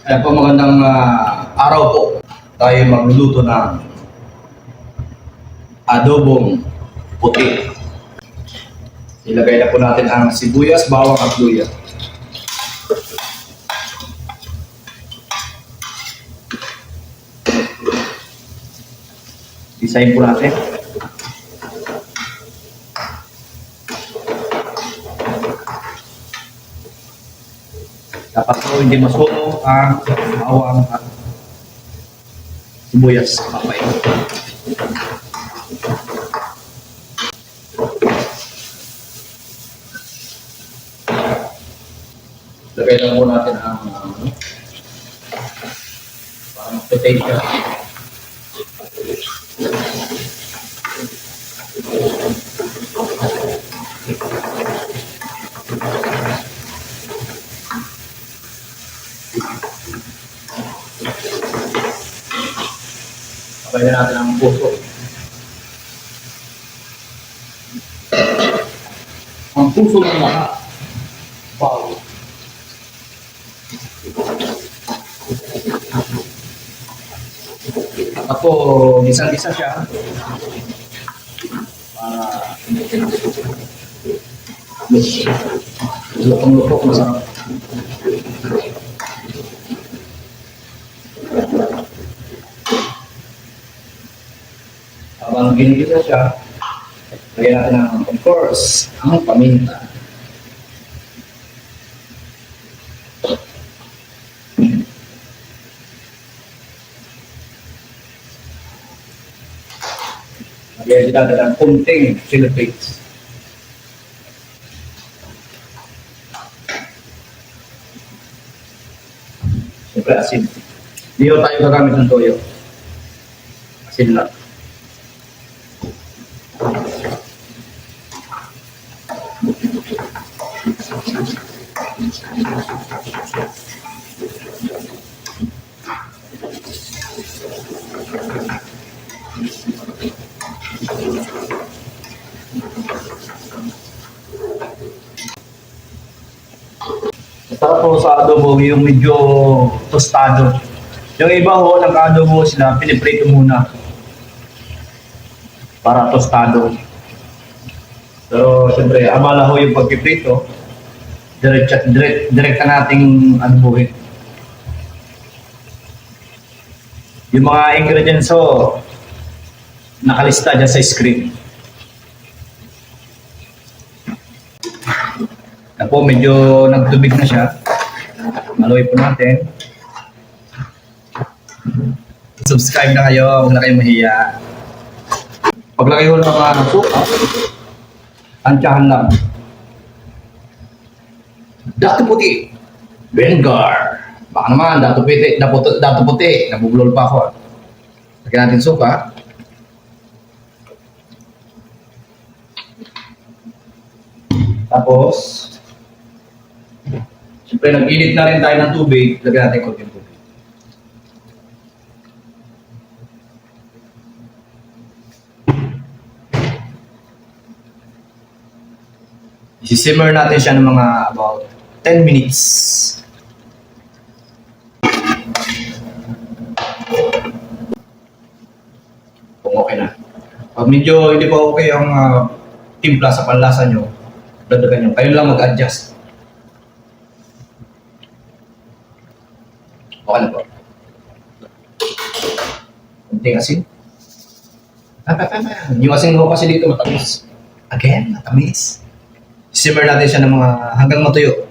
Ayan po magandang ah, araw po. Tayo magluluto ng adobong puti. Ilagay na po natin ang sibuyas, bawang at luya. Isayin po natin. Dapat po hindi masuno ang bawang at sibuyas. Papay. Lagay lang po natin ang ano, parang potato. Lagay na natin ang puso. Ang puso ng lahat. Wow. Ako, gisang-gisa siya. Para lutong-lutok, masarap. Habang ginigisa siya, lagyan natin ng, of course, ang paminta. Lagyan din natin ng kunting chili flakes. Siyempre asin. Hindi tayo gagamit ng toyo. Asin lang. Po sa adobo yung medyo tostado. Yung iba ho, nag-adobo sila, piniprito muna. Para tostado. Pero siyempre, abala ho yung pagpiprito. Direct, direct, direct nating adobohin. Yung mga ingredients ho, nakalista dyan sa screen. Na po, medyo nagtubig na siya. Maluwi po natin. Subscribe na kayo, huwag na kayo mahiya. Paglagay ko ng mga suka, tansyahan lang. Dato puti. Bengar. Baka naman, dato puti, dato, dato puti. Nabubulol pa ako. ah. Lagyan natin suka. Tapos, Siyempre, nag-init na rin tayo ng tubig. Lagyan natin konting tubig. Isisimmer natin siya ng mga about 10 minutes. Kung okay na. Pag medyo hindi pa okay ang ah, timpla sa panlasa nyo, dadagan nyo. Kayo lang mag-adjust. Okay na po. Kunting asin. Tama, tama. Yung asin ko kasi dito matamis. Again, matamis. Simmer natin siya ng mga hanggang matuyo.